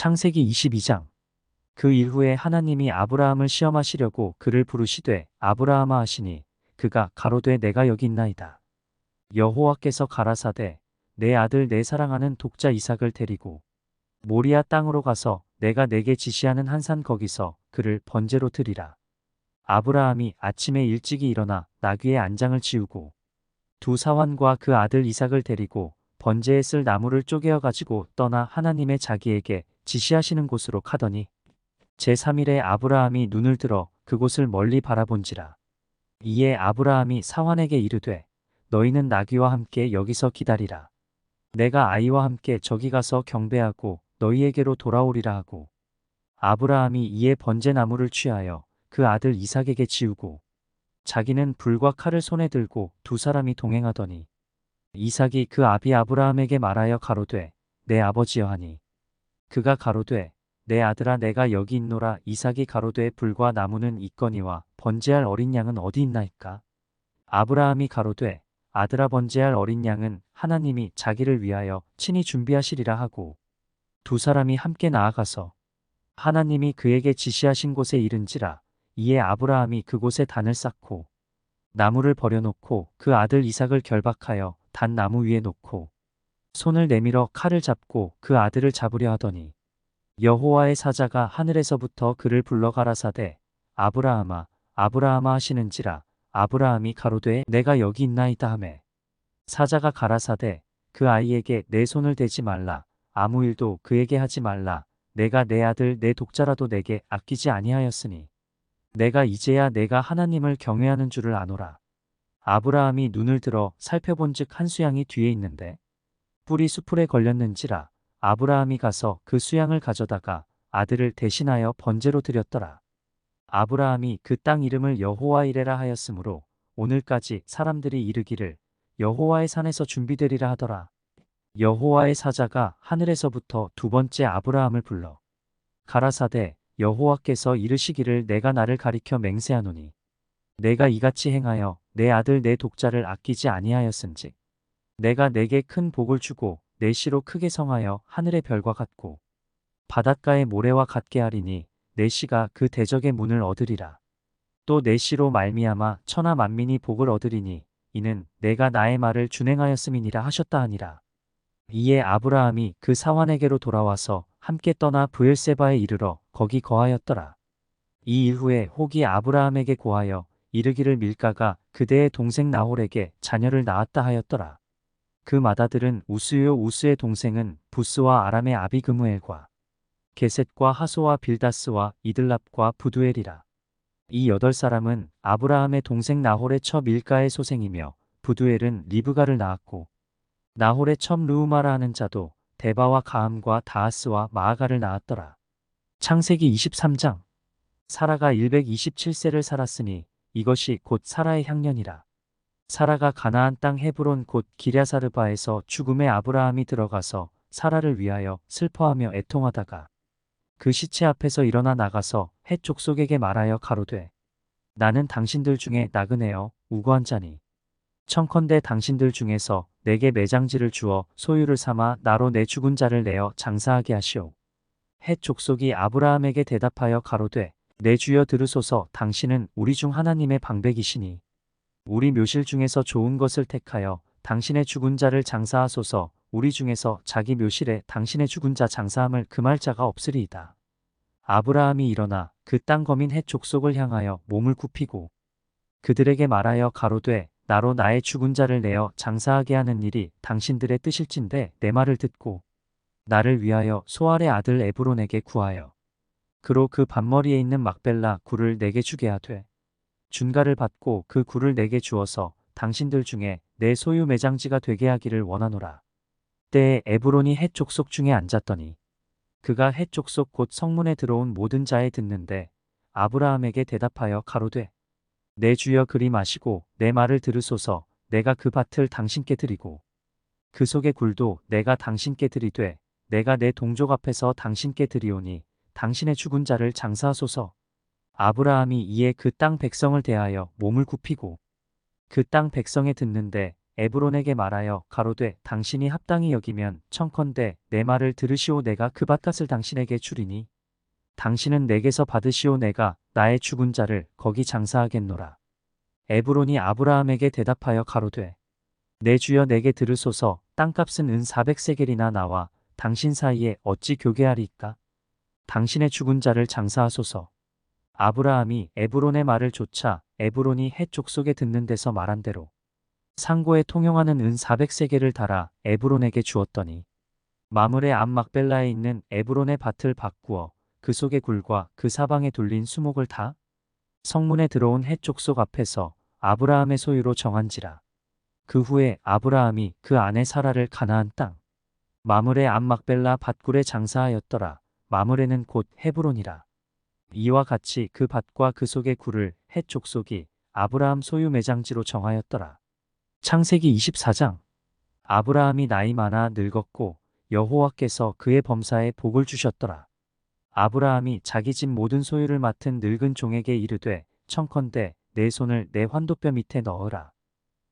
창세기 22장 그 이후에 하나님이 아브라함을 시험하시려고 그를 부르시되 아브라함아 하시니 그가 가로되 내가 여기 있나이다. 여호와께서 가라사대 내 아들 내 사랑하는 독자 이삭을 데리고 모리아 땅으로 가서 내가 내게 지시하는 한 산 거기서 그를 번제로 드리라. 아브라함이 아침에 일찍이 일어나 나귀의 안장을 지우고 두 사환과 그 아들 이삭을 데리고 번제에 쓸 나무를 쪼개어 가지고 떠나 하나님의 자기에게 지시하시는 곳으로 가더니 제3일에 아브라함이 눈을 들어 그곳을 멀리 바라본지라. 이에 아브라함이 사환에게 이르되 너희는 나귀와 함께 여기서 기다리라. 내가 아이와 함께 저기 가서 경배하고 너희에게로 돌아오리라 하고 아브라함이 이에 번제 나무를 취하여 그 아들 이삭에게 지우고 자기는 불과 칼을 손에 들고 두 사람이 동행하더니 이삭이 그 아비 아브라함에게 말하여 가로되 내 아버지여 하니 그가 가로되 내 아들아 내가 여기 있노라. 이삭이 가로되 불과 나무는 있거니와 번제할 어린 양은 어디 있나이까? 아브라함이 가로되 아들아 번제할 어린 양은 하나님이 자기를 위하여 친히 준비하시리라 하고 두 사람이 함께 나아가서 하나님이 그에게 지시하신 곳에 이른지라 이에 아브라함이 그곳에 단을 쌓고 나무를 버려놓고 그 아들 이삭을 결박하여 단 나무 위에 놓고 손을 내밀어 칼을 잡고 그 아들을 잡으려 하더니 여호와의 사자가 하늘에서부터 그를 불러 가라사대 아브라함아 아브라함아 하시는지라. 아브라함이 가로되 내가 여기 있나이다 하매. 사자가 가라사대 그 아이에게 내 손을 대지 말라. 아무 일도 그에게 하지 말라. 내가 내 아들 내 독자라도 내게 아끼지 아니하였으니 내가 이제야 내가 하나님을 경외하는 줄을 아노라. 아브라함이 눈을 들어 살펴본즉 한 수양이 뒤에 있는데 뿔이 수풀에 걸렸는지라 아브라함이 가서 그 수양을 가져다가 아들을 대신하여 번제로 드렸더라. 아브라함이 그 땅 이름을 여호와 이레라 하였으므로 오늘까지 사람들이 이르기를 여호와의 산에서 준비되리라 하더라. 여호와의 사자가 하늘에서부터 두 번째 아브라함을 불러 가라사대 여호와께서 이르시기를 내가 나를 가리켜 맹세하노니 내가 이같이 행하여 내 아들 내 독자를 아끼지 아니하였은즉 내가 내게 큰 복을 주고 내 시로 크게 성하여 하늘의 별과 같고 바닷가의 모래와 같게 하리니 내 시가 그 대적의 문을 얻으리라. 또내 시로 말미암아 천하 만민이 복을 얻으리니 이는 내가 나의 말을 준행하였음이니라 하셨다 하니라. 이에 아브라함이 그 사환에게로 돌아와서 함께 떠나 부엘세바에 이르러 거기 거하였더라. 이 이후에 혹이 아브라함에게 고하여 이르기를 밀가가 그대의 동생 나홀에게 자녀를 낳았다 하였더라. 그 맏아들은 우스요 우스의 동생은 부스와 아람의 아비그무엘과 게셋과 하소와 빌다스와 이들랍과 부두엘이라. 이 여덟 사람은 아브라함의 동생 나홀의 처 밀가의 소생이며 부두엘은 리브가를 낳았고 나홀의 첨 루우마라 하는 자도 데바와 가함과 다하스와 마아가를 낳았더라. 창세기 23장 사라가 127세를 살았으니 이것이 곧 사라의 향년이라. 사라가 가나안 땅 헤브론 곧 기랴사르바에서 죽음의 아브라함이 들어가서 사라를 위하여 슬퍼하며 애통하다가 그 시체 앞에서 일어나 나가서 해 족속에게 말하여 가로되 나는 당신들 중에 나그네여 우고한 자니 청컨대 당신들 중에서 내게 매장지를 주어 소유를 삼아 나로 내 죽은 자를 내어 장사하게 하시오. 해 족속이 아브라함에게 대답하여 가로되 내 주여 들으소서 당신은 우리 중 하나님의 방백이시니 우리 묘실 중에서 좋은 것을 택하여 당신의 죽은 자를 장사하소서 우리 중에서 자기 묘실에 당신의 죽은 자 장사함을 금할 자가 없으리이다. 아브라함이 일어나 그 땅 거민 해 족속을 향하여 몸을 굽히고 그들에게 말하여 가로되 나로 나의 죽은 자를 내어 장사하게 하는 일이 당신들의 뜻일진데 내 말을 듣고 나를 위하여 소알의 아들 에브론에게 구하여 그로 그 반머리에 있는 막벨라 굴을 내게 주게 하되 준가를 받고 그 굴을 내게 주어서 당신들 중에 내 소유 매장지가 되게 하기를 원하노라. 때에 에브론이 해 족속 중에 앉았더니 그가 해 족속 곧 성문에 들어온 모든 자에 듣는데 아브라함에게 대답하여 가로되 내 주여 그리 마시고 내 말을 들으소서 내가 그 밭을 당신께 드리고 그 속의 굴도 내가 당신께 드리되 내가 내 동족 앞에서 당신께 드리오니 당신의 죽은 자를 장사하소서 아브라함이 이에 그 땅 백성을 대하여 몸을 굽히고 그 땅 백성에 듣는데 에브론에게 말하여 가로되 당신이 합당히 여기면 청컨대 내 말을 들으시오 내가 그 밭값을 당신에게 주리니 당신은 내게서 받으시오 내가 나의 죽은 자를 거기 장사하겠노라. 에브론이 아브라함에게 대답하여 가로되 내 주여 내게 들으소서 땅값은 은 400세겔이나 나와 당신 사이에 어찌 교개하리이까 당신의 죽은 자를 장사하소서. 아브라함이 에브론의 말을 조차 에브론이 해 족속에 듣는 데서 말한 대로 상고에 통용하는 은 400세겔을 달아 에브론에게 주었더니 마물의 앞 막벨라에 있는 에브론의 밭을 바꾸어 그 속의 굴과 그 사방에 둘린 수목을 다 성문에 들어온 해 족속 앞에서 아브라함의 소유로 정한지라. 그 후에 아브라함이 그 아내 사라를 가나안 땅 마물의 앞 막벨라 밭굴에 장사하였더라. 마물에는 곧 헤브론이라. 이와 같이 그 밭과 그 속의 굴을 해 족속이 아브라함 소유 매장지로 정하였더라. 창세기 24장 아브라함이 나이 많아 늙었고 여호와께서 그의 범사에 복을 주셨더라. 아브라함이 자기 집 모든 소유를 맡은 늙은 종에게 이르되 청컨대 내 손을 내 환도뼈 밑에 넣어라.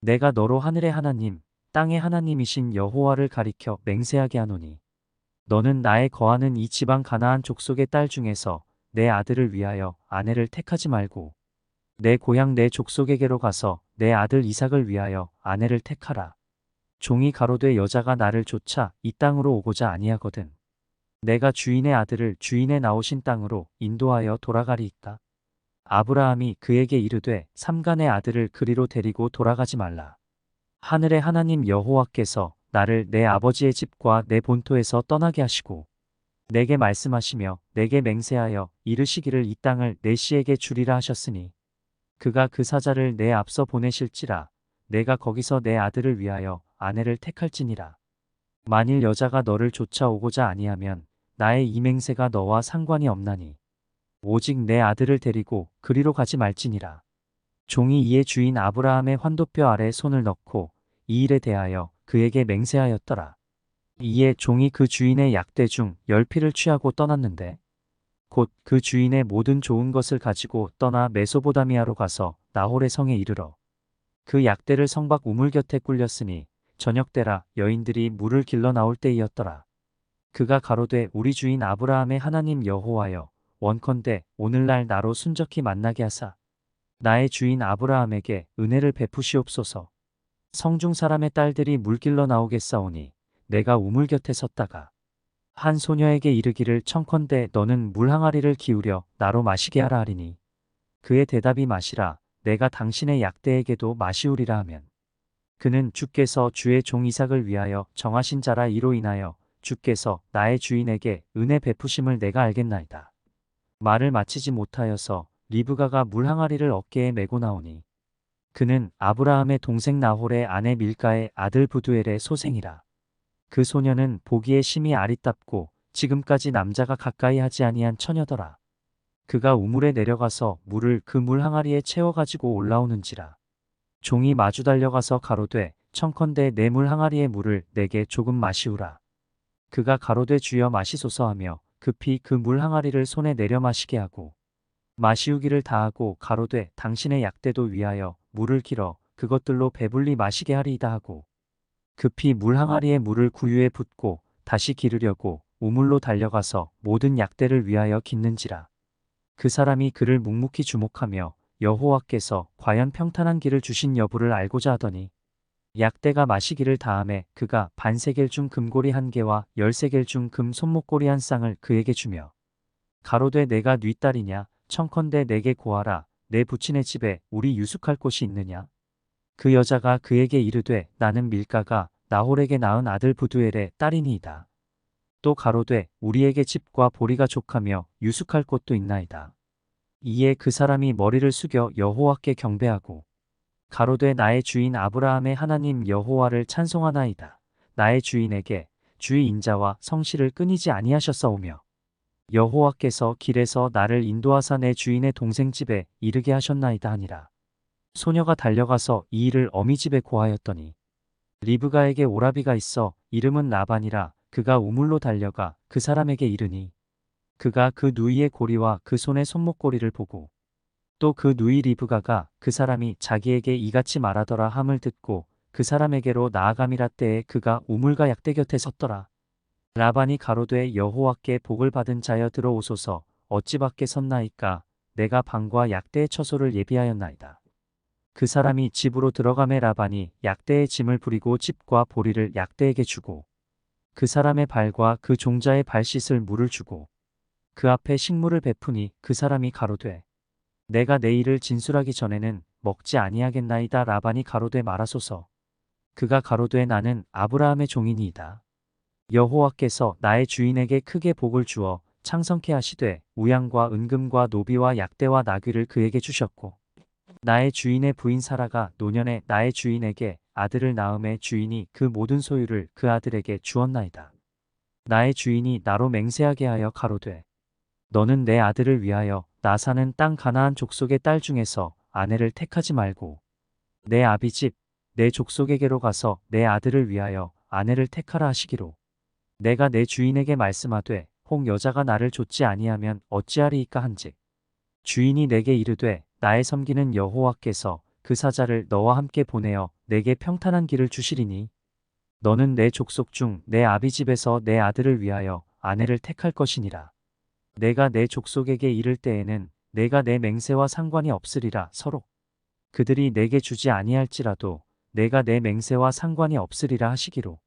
내가 너로 하늘의 하나님 땅의 하나님이신 여호와를 가리켜 맹세하게 하노니 너는 나의 거하는 이 지방 가나안 족속의 딸 중에서 내 아들을 위하여 아내를 택하지 말고 내 고향 내 족속에게로 가서 내 아들 이삭을 위하여 아내를 택하라. 종이 가로되 여자가 나를 쫓아 이 땅으로 오고자 아니하거든. 내가 주인의 아들을 주인의 나오신 땅으로 인도하여 돌아가리이까. 아브라함이 그에게 이르되 삼간의 아들을 그리로 데리고 돌아가지 말라. 하늘의 하나님 여호와께서 나를 내 아버지의 집과 내 본토에서 떠나게 하시고 내게 말씀하시며 내게 맹세하여 이르시기를 이 땅을 내 씨에게 주리라 하셨으니 그가 그 사자를 내 앞서 보내실지라 내가 거기서 내 아들을 위하여 아내를 택할지니라. 만일 여자가 너를 쫓아오고자 아니하면 나의 이 맹세가 너와 상관이 없나니 오직 내 아들을 데리고 그리로 가지 말지니라. 종이 이에 주인 아브라함의 환도뼈 아래 손을 넣고 이 일에 대하여 그에게 맹세하였더라. 이에 종이 그 주인의 약대 중 열피를 취하고 떠났는데 곧 그 주인의 모든 좋은 것을 가지고 떠나 메소보다미아로 가서 나홀의 성에 이르러 그 약대를 성박 우물 곁에 꿀렸으니 저녁 때라 여인들이 물을 길러 나올 때이었더라. 그가 가로되 우리 주인 아브라함의 하나님 여호와여 원컨대 오늘날 나로 순적히 만나게 하사 나의 주인 아브라함에게 은혜를 베푸시옵소서. 성중 사람의 딸들이 물길러 나오겠사오니 내가 우물 곁에 섰다가 한 소녀에게 이르기를 청컨대 너는 물 항아리를 기울여 나로 마시게 하라 하리니 그의 대답이 마시라 내가 당신의 약대에게도 마시우리라 하면 그는 주께서 주의 종 이삭을 위하여 정하신 자라 이로 인하여 주께서 나의 주인에게 은혜 베푸심을 내가 알겠나이다. 말을 마치지 못하여서 리브가가 물 항아리를 어깨에 메고 나오니 그는 아브라함의 동생 나홀의 아내 밀가의 아들 부두엘의 소생이라. 그 소녀는 보기에 심히 아리답고 지금까지 남자가 가까이 하지 아니한 처녀더라. 그가 우물에 내려가서 물을 그 물 항아리에 채워 가지고 올라오는지라. 종이 마주 달려가서 가로되 청컨대 내 물 항아리의 물을 내게 조금 마시우라. 그가 가로되 주여 마시소서 하며 급히 그 물 항아리를 손에 내려 마시게 하고 마시우기를 다하고 가로되 당신의 약대도 위하여 물을 길어 그것들로 배불리 마시게 하리이다 하고 급히 물 항아리에 물을 구유에 붓고 다시 기르려고 우물로 달려가서 모든 약대를 위하여 깃는지라. 그 사람이 그를 묵묵히 주목하며 여호와께서 과연 평탄한 길을 주신 여부를 알고자 하더니 약대가 마시기를 다함에 그가 반세겔 중 금고리 한 개와 열세겔 중 금 손목고리 한 쌍을 그에게 주며 가로되 내가 네 딸이냐? 청컨대 내게 고하라. 내 부친의 집에 우리 유숙할 곳이 있느냐 그 여자가 그에게 이르되 나는 밀가가 나홀에게 낳은 아들 부두엘의 딸이니이다. 또 가로되 우리에게 집과 보리가 족하며 유숙할 곳도 있나이다. 이에 그 사람이 머리를 숙여 여호와께 경배하고 가로되 나의 주인 아브라함의 하나님 여호와를 찬송하나이다. 나의 주인에게 주의 인자와 성실을 끊이지 아니하셨사오며 여호와께서 길에서 나를 인도하사 내 주인의 동생 집에 이르게 하셨나이다 하니라. 소녀가 달려가서 이 일을 어미 집에 고하였더니 리브가에게 오라비가 있어 이름은 라반이라 그가 우물로 달려가 그 사람에게 이르니 그가 그 누이의 고리와 그 손의 손목고리를 보고 또 그 누이 리브가가 그 사람이 자기에게 이같이 말하더라 함을 듣고 그 사람에게로 나아감이라 때에 그가 우물과 약대 곁에 섰더라. 라반이 가로되 여호와께 복을 받은 자여 들어오소서 어찌 밖에 섰나이까 내가 방과 약대의 처소를 예비하였나이다. 그 사람이 집으로 들어가매 라반이 약대의 짐을 부리고 집과 보리를 약대에게 주고 그 사람의 발과 그 종자의 발 씻을 물을 주고 그 앞에 식물을 베푸니 그 사람이 가로되 내가 내 일을 진술하기 전에는 먹지 아니하겠나이다. 라반이 가로되 말하소서. 그가 가로되 나는 아브라함의 종이니이다. 여호와께서 나의 주인에게 크게 복을 주어 창성케 하시되 우양과 은금과 노비와 약대와 나귀를 그에게 주셨고 나의 주인의 부인 사라가 노년에 나의 주인에게 아들을 낳음에 주인이 그 모든 소유를 그 아들에게 주었나이다. 나의 주인이 나로 맹세하게 하여 가로되 너는 내 아들을 위하여 나 사는 땅 가나안 족속의 딸 중에서 아내를 택하지 말고 내 아비 집 내 족속에게로 가서 내 아들을 위하여 아내를 택하라 하시기로 내가 내 주인에게 말씀하되 혹 여자가 나를 좇지 아니하면 어찌하리이까 한즉 주인이 내게 이르되 나의 섬기는 여호와께서 그 사자를 너와 함께 보내어 내게 평탄한 길을 주시리니 너는 내 족속 중 내 아비 집에서 내 아들을 위하여 아내를 택할 것이니라. 내가 내 족속에게 이를 때에는 내가 내 맹세와 상관이 없으리라 서로. 그들이 내게 주지 아니할지라도 내가 내 맹세와 상관이 없으리라 하시기로.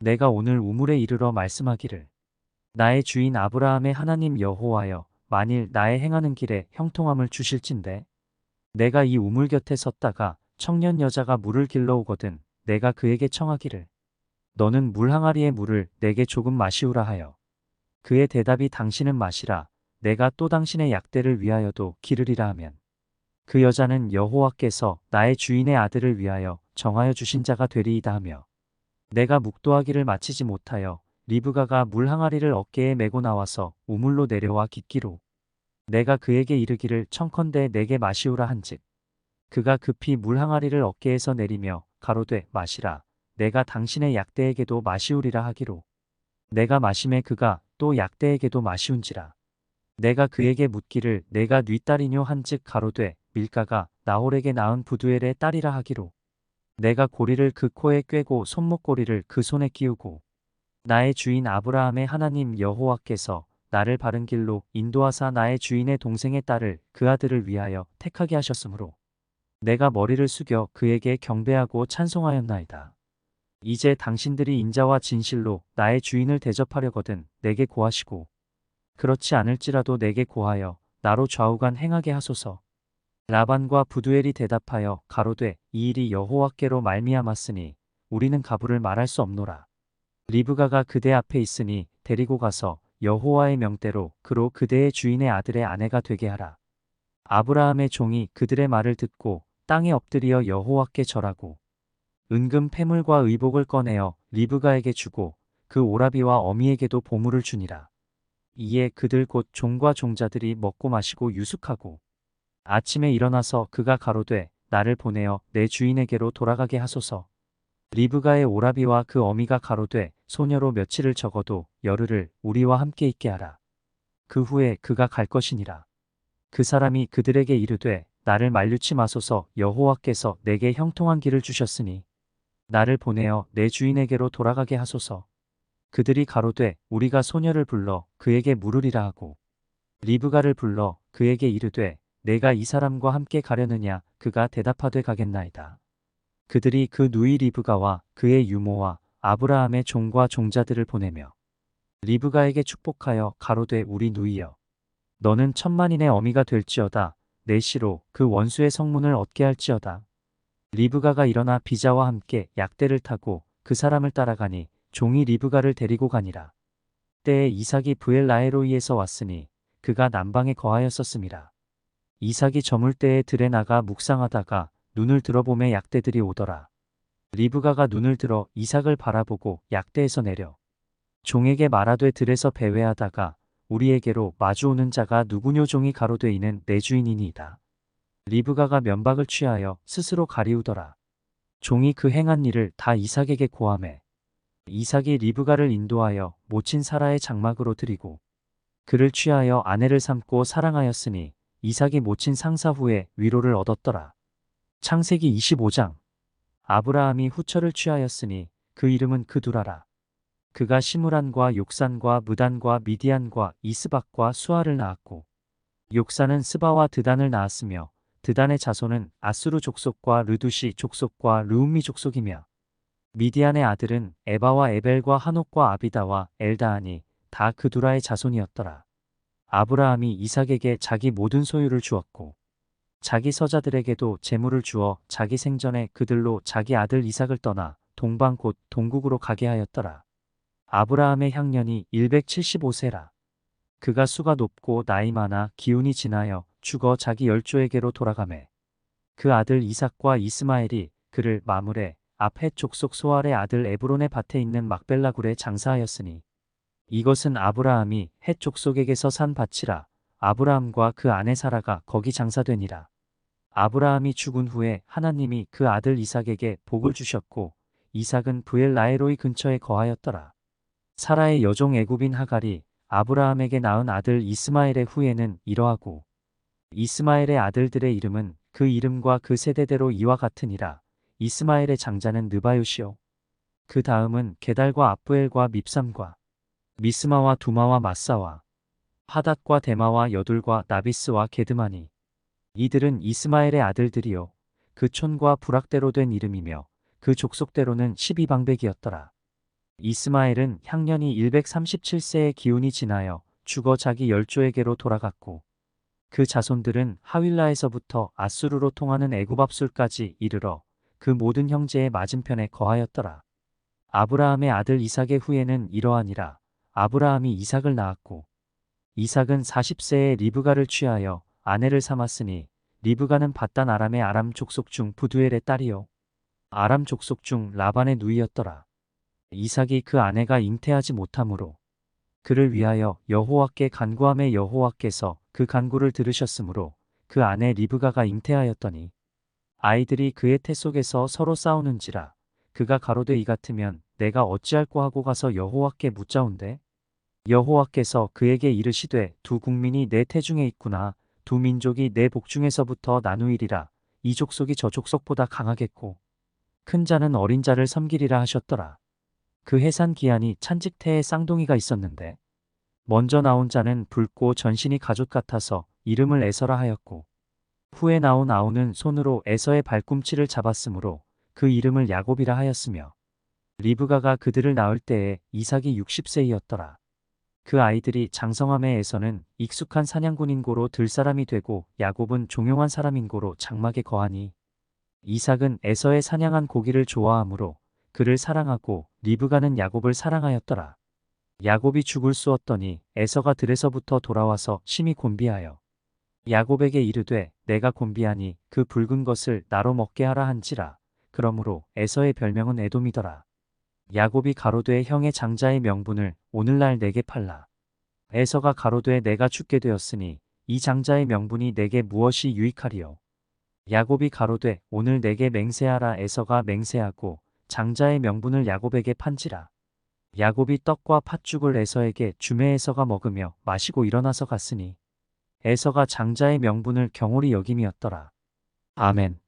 내가 오늘 우물에 이르러 말씀하기를. 나의 주인 아브라함의 하나님 여호와여 만일 나의 행하는 길에 형통함을 주실진데 내가 이 우물 곁에 섰다가 청년 여자가 물을 길러 오거든 내가 그에게 청하기를. 너는 물 항아리의 물을 내게 조금 마시우라 하여. 그의 대답이 당신은 마시라. 내가 또 당신의 약대를 위하여도 기르리라 하면. 그 여자는 여호와께서 나의 주인의 아들을 위하여 정하여 주신 자가 되리이다 하며. 내가 묵도하기를 마치지 못하여 리브가가 물 항아리를 어깨에 메고 나와서 우물로 내려와 깃기로 내가 그에게 이르기를 청컨대 내게 마시우라 한즉 그가 급히 물 항아리를 어깨에서 내리며 가로되 마시라. 내가 당신의 약대에게도 마시우리라 하기로. 내가 마심에 그가 또 약대에게도 마시운지라. 내가 그에게 묻기를 내가 네 딸이뇨 한즉 가로되 밀가가 나홀에게 낳은 부두엘의 딸이라 하기로. 내가 고리를 그 코에 꿰고 손목고리를 그 손에 끼우고 나의 주인 아브라함의 하나님 여호와께서 나를 바른 길로 인도하사 나의 주인의 동생의 딸을 그 아들을 위하여 택하게 하셨으므로 내가 머리를 숙여 그에게 경배하고 찬송하였나이다. 이제 당신들이 인자와 진실로 나의 주인을 대접하려거든 내게 고하시고 그렇지 않을지라도 내게 고하여 나로 좌우간 행하게 하소서. 라반과 부두엘이 대답하여 가로되 이 일이 여호와께로 말미암았으니 우리는 가부를 말할 수 없노라. 리브가가 그대 앞에 있으니 데리고 가서 여호와의 명대로 그로 그대의 주인의 아들의 아내가 되게 하라. 아브라함의 종이 그들의 말을 듣고 땅에 엎드려 여호와께 절하고 은금 패물과 의복을 꺼내어 리브가에게 주고 그 오라비와 어미에게도 보물을 주니라. 이에 그들 곧 종과 종자들이 먹고 마시고 유숙하고 아침에 일어나서 그가 가로되 나를 보내어 내 주인에게로 돌아가게 하소서. 리브가의 오라비와 그 어미가 가로되 소녀로 며칠을 적어도 열흘을 우리와 함께 있게 하라. 그 후에 그가 갈 것이니라. 그 사람이 그들에게 이르되 나를 말류치 마소서 여호와께서 내게 형통한 길을 주셨으니 나를 보내어 내 주인에게로 돌아가게 하소서. 그들이 가로되 우리가 소녀를 불러 그에게 물으리라 하고 리브가를 불러 그에게 이르되 내가 이 사람과 함께 가려느냐 그가 대답하되 가겠나이다. 그들이 그 누이 리브가와 그의 유모와 아브라함의 종과 종자들을 보내며 리브가에게 축복하여 가로되 우리 누이여 너는 천만인의 어미가 될지어다. 내 시로 그 원수의 성문을 얻게 할지어다. 리브가가 일어나 비자와 함께 약대를 타고 그 사람을 따라가니 종이 리브가를 데리고 가니라. 때에 이삭이 브엘라에로이에서 왔으니 그가 남방에 거하였었음이라 이삭이 저물 때에 들에 나가 묵상하다가 눈을 들어보매 약대들이 오더라. 리브가가 눈을 들어 이삭을 바라보고 약대에서 내려 종에게 말하되 들에서 배회하다가 우리에게로 마주오는 자가 누구뇨 종이 가로되 이는 내 주인이니이다. 리브가가 면박을 취하여 스스로 가리우더라. 종이 그 행한 일을 다 이삭에게 고함해 이삭이 리브가를 인도하여 모친 사라의 장막으로 드리고 그를 취하여 아내를 삼고 사랑하였으니 이삭이 모친 상사 후에 위로를 얻었더라. 창세기 25장 아브라함이 후처를 취하였으니 그 이름은 그두라라. 그가 시므란과 욕산과 무단과 미디안과 이스박과 수아를 낳았고 욕산은 스바와 드단을 낳았으며 드단의 자손은 아수르 족속과 르두시 족속과 르움미 족속이며 미디안의 아들은 에바와 에벨과 한옥과 아비다와 엘다하니 다 그두라의 자손이었더라. 아브라함이 이삭에게 자기 모든 소유를 주었고 자기 서자들에게도 재물을 주어 자기 생전에 그들로 자기 아들 이삭을 떠나 동방 곧 동국으로 가게 하였더라. 아브라함의 향년이 175세라. 그가 수가 높고 나이 많아 기운이 지나여 죽어 자기 열조에게로 돌아가매. 그 아들 이삭과 이스마엘이 그를 마물에 앞해 족속 소알의 아들 에브론의 밭에 있는 막벨라굴에 장사하였으니 이것은 아브라함이 헷 족속에게서 산 밭이라 아브라함과 그 아내 사라가 거기 장사되니라. 아브라함이 죽은 후에 하나님이 그 아들 이삭에게 복을 주셨고 이삭은 부엘 라에로이 근처에 거하였더라. 사라의 여종 애굽인 하갈이 아브라함에게 낳은 아들 이스마엘의 후예는 이러하고 이스마엘의 아들들의 이름은 그 이름과 그 세대대로 이와 같으니라. 이스마엘의 장자는 느바요시요. 그 다음은 게달과 압부엘과 밉삼과 미스마와 두마와 마사와 하닷과 데마와 여둘과 나비스와 게드마니 이들은 이스마엘의 아들들이요 그 촌과 부락대로 된 이름이며 그 족속대로는 12방백이었더라. 이스마엘은 향년이 137세의 기운이 지나여 죽어 자기 열조에게로 돌아갔고 그 자손들은 하윌라에서부터 아수르로 통하는 애굽압술까지 이르러 그 모든 형제의 맞은편에 거하였더라. 아브라함의 아들 이삭의 후예는 이러하니라. 아브라함이 이삭을 낳았고 이삭은 40세에 리브가를 취하여 아내를 삼았으니 리브가는 바단 아람의 아람 족속 중 부두엘의 딸이요 아람 족속 중 라반의 누이였더라. 이삭이 그 아내가 잉태하지 못하므로 그를 위하여 여호와께 간구함에 여호와께서 그 간구를 들으셨으므로 그 아내 리브가가 잉태하였더니 아이들이 그의 태 속에서 서로 싸우는지라 그가 가로되 이 같으면 내가 어찌할꼬 하고 가서 여호와께 묻자온대 여호와께서 그에게 이르시되 두 국민이 내 태중에 있구나. 두 민족이 내 복중에서부터 나누이리라. 이 족속이 저 족속보다 강하겠고 큰 자는 어린 자를 섬기리라 하셨더라. 그 해산 기한이 찬직태에 쌍둥이가 있었는데 먼저 나온 자는 붉고 전신이 가죽 같아서 이름을 에서라 하였고 후에 나온 아우는 손으로 에서의 발꿈치를 잡았으므로 그 이름을 야곱이라 하였으며 리브가가 그들을 낳을 때에 이삭이 60세이었더라. 그 아이들이 장성함에 에서는 익숙한 사냥꾼인 고로 들사람이 되고 야곱은 종용한 사람인 고로 장막에 거하니 이삭은 에서의 사냥한 고기를 좋아하므로 그를 사랑하고 리브가는 야곱을 사랑하였더라. 야곱이 죽을 쑤었더니 에서가 들에서부터 돌아와서 심히 곤비하여 야곱에게 이르되 내가 곤비하니 그 붉은 것을 나로 먹게 하라 한지라. 그러므로 에서의 별명은 에돔이더라. 야곱이 가로되 형의 장자의 명분을 오늘날 내게 팔라. 에서가 가로되 내가 죽게 되었으니 이 장자의 명분이 내게 무엇이 유익하리요. 야곱이 가로되 오늘 내게 맹세하라 에서가 맹세하고 장자의 명분을 야곱에게 판지라. 야곱이 떡과 팥죽을 에서에게 주매 에서가 먹으며 마시고 일어나서 갔으니 에서가 장자의 명분을 경홀히 여김이었더라. 아멘.